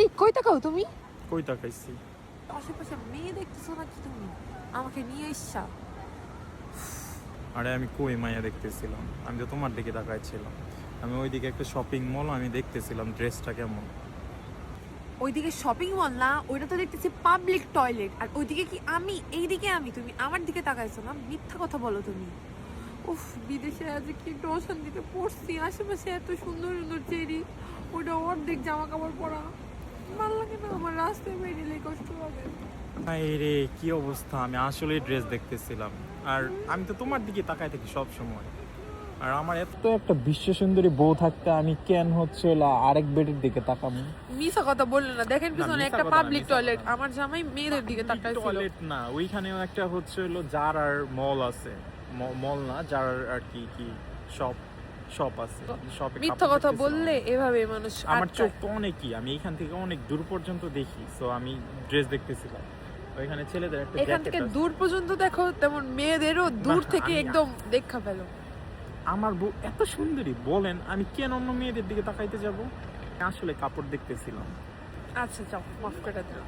এই কই তাকাও তুমি? কই তাকাইছি? আশেপাশে মেয়ে দেখতেছো নাকি তুমি? আমাকে নিয়ে এসছা। আরে আমি কই মাইয়া দেখতেছিলাম? আমি তো তোমার দিকে তাকাইছিলাম। আমি ওইদিকে একটা শপিং মল আমি দেখতেছিলাম ড্রেসটা কেমন। ওইদিকে শপিং মল না ওইটা তো দেখতেছি পাবলিক টয়লেট আর ওইদিকে কি আমি? এইদিকে আমি? তুমি আমার দিকে তাকাইছো না? মিথ্যা কথা বলো তুমি। উফ বিদেশে আজ কি একটু অশান্তিতে পড়ছি। আশেপাশে এত সুন্দর সুন্দর চেরি ওটা অর্ধেক জামা কাপড় পরা। ভালো লাগে না আমার রাস্তায় বেরিয়ে কষ্ট লাগে। রে কি অবস্থা? আমি আসলে ড্রেস দেখতেছিলাম। আর আমি তো তোমার দিকে তাকাই থাকি সব সময় আর আমার এত একটা বিশ্ব সুন্দরী বউ থাকতে আমি কেন হচ্ছে আরেক বেডের দিকে তাকাবো? মিশা কথা বললে না। দেখেন পিছনে একটা পাবলিক টয়লেট আমার জামাই মেয়েদের দিকে তাকাইছিল। টয়লেট না ওইখানেও একটা হচ্ছে হলো যার আর মল আছে। মল না যার আর কি কি শপ শপ আছে শপে মিথ্যা কথা বললে এভাবে মানুষ আমার চোখ তো অনেকই আমি এখান থেকে অনেক দূর পর্যন্ত দেখি সো আমি ড্রেস দেখতেছিলাম। ওইখানে ছেলেদের একটা এখান থেকে দূর পর্যন্ত দেখো তেমন মেয়েদেরও দূর থেকে একদম দেখা পেল। আমার বউ এত সুন্দরী বলেন আমি কেন অন্য মেয়েদের দিকে তাকাইতে যাব? আসলে কাপড় দেখতেছিলাম। আচ্ছা যাও মাফ করে দিলাম